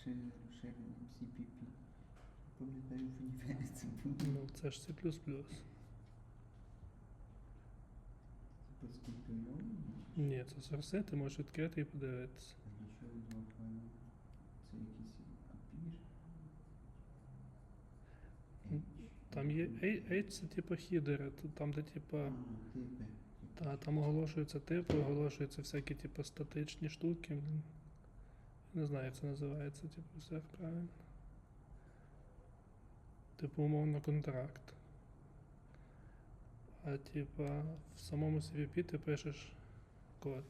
Ще розширенням CPP? Пам'ятаю, в універі це було. Ну, це ж C++. Типу скомпільовані? Ні, це сорси, ти можеш відкрити і подивитися. А нічого два файли. Це якийсь апір. М, Там є H, це типу хідери, там, де типу, та, там оголошуються типи, оголошуються всякі типу статичні штуки. Не знаю, як це називається, типу, все правильно. Типу, умовно, контракт. А типа в самому CVP ти пишеш код.